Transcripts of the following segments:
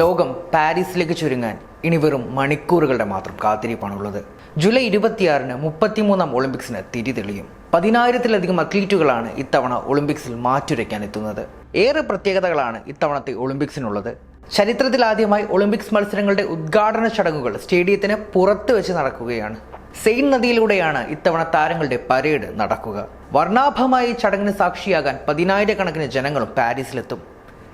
ലോകം പാരീസിലേക്ക് ചുരുങ്ങാൻ ഇനി വെറും മണിക്കൂറുകളുടെ മാത്രം കാത്തിരിപ്പാണുള്ളത്. ജൂലൈ ഇരുപത്തിയാറിന് മുപ്പത്തിമൂന്നാം ഒളിമ്പിക്സിന് തിരി തെളിയും പതിനായിരത്തിലധികം അത്ലീറ്റുകളാണ് ഇത്തവണ ഒളിമ്പിക്സിൽ മാറ്റുരയ്ക്കാൻ എത്തുന്നത് ഏറെ പ്രത്യേകതകളാണ് ഇത്തവണത്തെ ഒളിമ്പിക്സിനുള്ളത്. ചരിത്രത്തിൽ ആദ്യമായി ഒളിമ്പിക്സ് മത്സരങ്ങളുടെ ഉദ്ഘാടന ചടങ്ങുകൾ സ്റ്റേഡിയത്തിന് പുറത്ത് വെച്ച് നടക്കുകയാണ്. സെയിൻ നദിയിലൂടെയാണ് ഇത്തവണ താരങ്ങളുടെ പരേഡ് നടക്കുക. വർണാഭമായ ചടങ്ങിന് സാക്ഷിയാകാൻ പതിനായിരക്കണക്കിന് ജനങ്ങളും പാരീസിലെത്തും.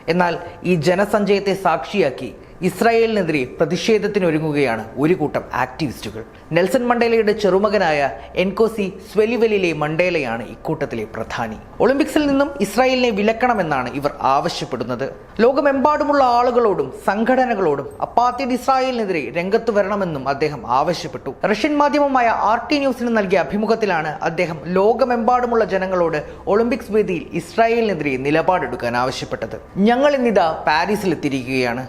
എന്നാൽ ഈ ജനസഞ്ചയത്തെ സാക്ഷിയാക്കി ഇസ്രായേലിനെതിരെ പ്രതിഷേധത്തിനൊരുങ്ങുകയാണ് ഒരു കൂട്ടം ആക്ടിവിസ്റ്റുകൾ. നെൽസൺ മണ്ടേലയുടെ ചെറുമകനായ എൻകോസി സ്വെലിവെലിലെ മണ്ടേലയാണ് ഇക്കൂട്ടത്തിലെ പ്രധാനി. ഒളിമ്പിക്സിൽ നിന്നും ഇസ്രായേലിനെ വിലക്കണമെന്നാണ് ഇവർ ആവശ്യപ്പെടുന്നത്. ലോകമെമ്പാടുമുള്ള ആളുകളോടും സംഘടനകളോടും അപ്പാത്തിഡ് ഇസ്രായേലിനെതിരെ രംഗത്ത് വരണമെന്നും അദ്ദേഹം ആവശ്യപ്പെട്ടു. റഷ്യൻ മാധ്യമമായ ആർ ടി ന്യൂസിന് നൽകിയ അഭിമുഖത്തിലാണ് അദ്ദേഹം ലോകമെമ്പാടുമുള്ള ജനങ്ങളോട് ഒളിമ്പിക്സ് വേദിയിൽ ഇസ്രായേലിനെതിരെ നിലപാടെടുക്കാൻ ആവശ്യപ്പെട്ടത്. ഞങ്ങൾ ഇന്നിതാ പാരീസിൽ എത്തിയിരിക്കുകയാണ്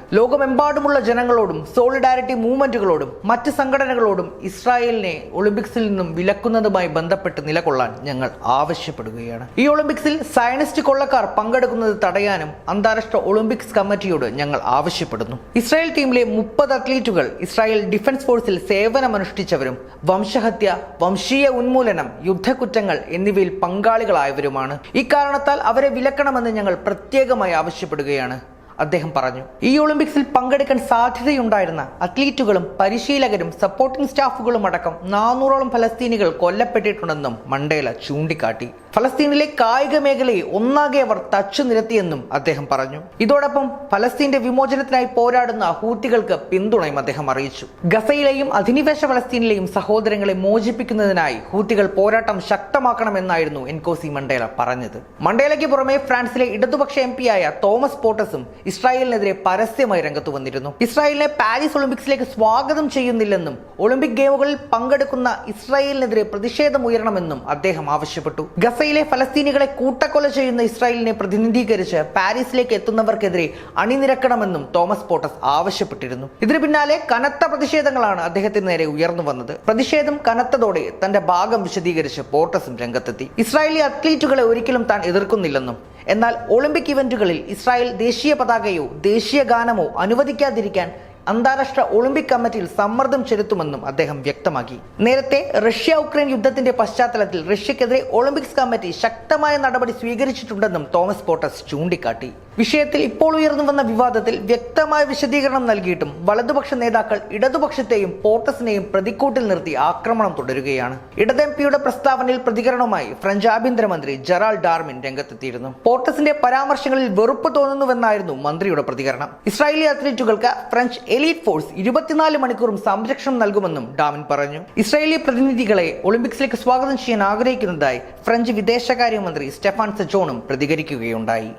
ലോകമെമ്പാടുമുള്ള ജനങ്ങളോടും സോളിഡാരിറ്റി മൂവ്മെന്റുകളോടും മറ്റ് സംഘടനകളോടും ഇസ്രായേലിനെ ഒളിമ്പിക്സിൽ നിന്നും വിലക്കുന്നതുമായി ബന്ധപ്പെട്ട് നിലകൊള്ളാൻ ഞങ്ങൾ ആവശ്യപ്പെടുകയാണ്. ഈ ഒളിമ്പിക്സിൽ സയനിസ്റ്റ് കൊള്ളക്കാർ പങ്കെടുക്കുന്നത് തടയാനും അന്താരാഷ്ട്ര ഒളിമ്പിക്സ് കമ്മിറ്റിയോട് ഞങ്ങൾ ആവശ്യപ്പെടുന്നു. ഇസ്രായേൽ ടീമിലെ മുപ്പത് അത്ലീറ്റുകൾ ഇസ്രായേൽ ഡിഫൻസ് ഫോഴ്സിൽ സേവനമനുഷ്ഠിച്ചവരും വംശഹത്യ വംശീയ ഉന്മൂലനം യുദ്ധക്കുറ്റങ്ങൾ എന്നിവയിൽ പങ്കാളികളായവരുമാണ്. ഇക്കാരണത്താൽ അവരെ വിലക്കണമെന്ന് ഞങ്ങൾ പ്രത്യേകമായി ആവശ്യപ്പെടുകയാണ്. അദ്ദേഹം പറഞ്ഞു. ഈ ഒളിമ്പിക്സിൽ പങ്കെടുക്കാൻ സാധ്യതയുണ്ടായിരുന്ന അത്ലീറ്റുകളും പരിശീലകരും സപ്പോർട്ടിംഗ് സ്റ്റാഫുകളും അടക്കം നാനൂറോളം ഫലസ്തീനികൾ കൊല്ലപ്പെട്ടിട്ടുണ്ടെന്നും മണ്ടേല ചൂണ്ടിക്കാട്ടി. ഫലസ്തീനിലെ കായിക മേഖലയെ ഒന്നാകെ അവർ തച്ചു നിരത്തിയെന്നും അദ്ദേഹം പറഞ്ഞു. ഇതോടൊപ്പം ഫലസ്തീന്റെ വിമോചനത്തിനായി പോരാടുന്ന ഹൂത്തികൾക്ക് പിന്തുണയും അദ്ദേഹം അറിയിച്ചു. ഗസയിലെയും അധിനിവേശ ഫലസ്തീനിലെയും സഹോദരങ്ങളെ മോചിപ്പിക്കുന്നതിനായി ഹൂത്തികൾ പോരാട്ടം ശക്തമാക്കണമെന്നായിരുന്നു എൻകോസി മണ്ടേല പറഞ്ഞത്. മണ്ടേലയ്ക്ക് പുറമെ ഫ്രാൻസിലെ ഇടതുപക്ഷ എം പിയായ തോമസ് പോട്ടസും ഇസ്രായേലിനെതിരെ പരസ്യമായി രംഗത്ത് വന്നിരുന്നു. ഇസ്രായേലിനെ പാരീസ് ഒളിമ്പിക്സിലേക്ക് സ്വാഗതം ചെയ്യുന്നില്ലെന്നും ഒളിമ്പിക് ഗെയിമുകളിൽ പങ്കെടുക്കുന്ന ഇസ്രായേലിനെതിരെ പ്രതിഷേധം ഉയരണമെന്നും അദ്ദേഹം ആവശ്യപ്പെട്ടു. ഗസയിലെ ഫലസ്തീനികളെ കൂട്ടക്കൊല ചെയ്യുന്ന ഇസ്രായേലിനെ പ്രതിനിധീകരിച്ച് പാരീസിലേക്ക് എത്തുന്നവർക്കെതിരെ അണിനിരക്കണമെന്നും തോമസ് പോട്ടസ് ആവശ്യപ്പെട്ടിരുന്നു. ഇതിനു പിന്നാലെ കനത്ത പ്രതിഷേധങ്ങളാണ് അദ്ദേഹത്തിന് നേരെ ഉയർന്നു വന്നത്. പ്രതിഷേധം കനത്തതോടെ തന്റെ ഭാഗം വിശദീകരിച്ച് പോട്ടസും രംഗത്തെത്തി. ഇസ്രായേലി അത്ലീറ്റുകളെ ഒരിക്കലും താൻ എതിർക്കുന്നില്ലെന്നും എന്നാൽ ഒളിമ്പിക് ഇവന്റുകളിൽ ഇസ്രായേൽ ദേശീയ പതാകയോ ദേശീയ ഗാനമോ അനുവദിക്കാതിരിക്കാൻ അന്താരാഷ്ട്ര ഒളിമ്പിക് കമ്മിറ്റിയിൽ സമ്മർദ്ദം ചെലുത്തുമെന്നും അദ്ദേഹം വ്യക്തമാക്കി. നേരത്തെ റഷ്യ ഉക്രൈൻ യുദ്ധത്തിന്റെ പശ്ചാത്തലത്തിൽ റഷ്യക്കെതിരെ ഒളിമ്പിക്സ് കമ്മിറ്റി ശക്തമായ നടപടി സ്വീകരിച്ചിട്ടുണ്ടെന്നും തോമസ് പോട്ടസ് ചൂണ്ടിക്കാട്ടി. വിഷയത്തിൽ ഇപ്പോൾ ഉയർന്നു വന്ന വിവാദത്തിൽ വ്യക്തമായ വിശദീകരണം നൽകിയിട്ടും വലതുപക്ഷ നേതാക്കൾ ഇടതുപക്ഷത്തെയും പോർട്ടസിനെയും പ്രതിക്കൂട്ടിൽ നിർത്തി ആക്രമണം തുടരുകയാണ്. ഇടത് പിയുടെ പ്രസ്താവനയിൽ പ്രതികരണവുമായി ഫ്രഞ്ച് ആഭ്യന്തരമന്ത്രി ജെറാൾ ഡാർമിൻ രംഗത്തെത്തിയിരുന്നു. പോർട്ടസിന്റെ പരാമർശങ്ങളിൽ വെറുപ്പ് തോന്നുന്നുവെന്നായിരുന്നു മന്ത്രിയുടെ പ്രതികരണം. ഇസ്രായേലി അത്ലറ്റുകൾക്ക് ഫ്രഞ്ച് എലീറ്റ് ഫോഴ്സ് ഇരുപത്തിനാല് മണിക്കൂറും സംരക്ഷണം നൽകുമെന്നും ഡാമിൻ പറഞ്ഞു. ഇസ്രായേലി പ്രതിനിധികളെ ഒളിമ്പിക്സിലേക്ക് സ്വാഗതം ചെയ്യാൻ ആഗ്രഹിക്കുന്നതായി ഫ്രഞ്ച് വിദേശകാര്യമന്ത്രി സ്റ്റെഫാൻ സെജോണും പ്രതികരിക്കുകയുണ്ടായി.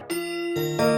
thank you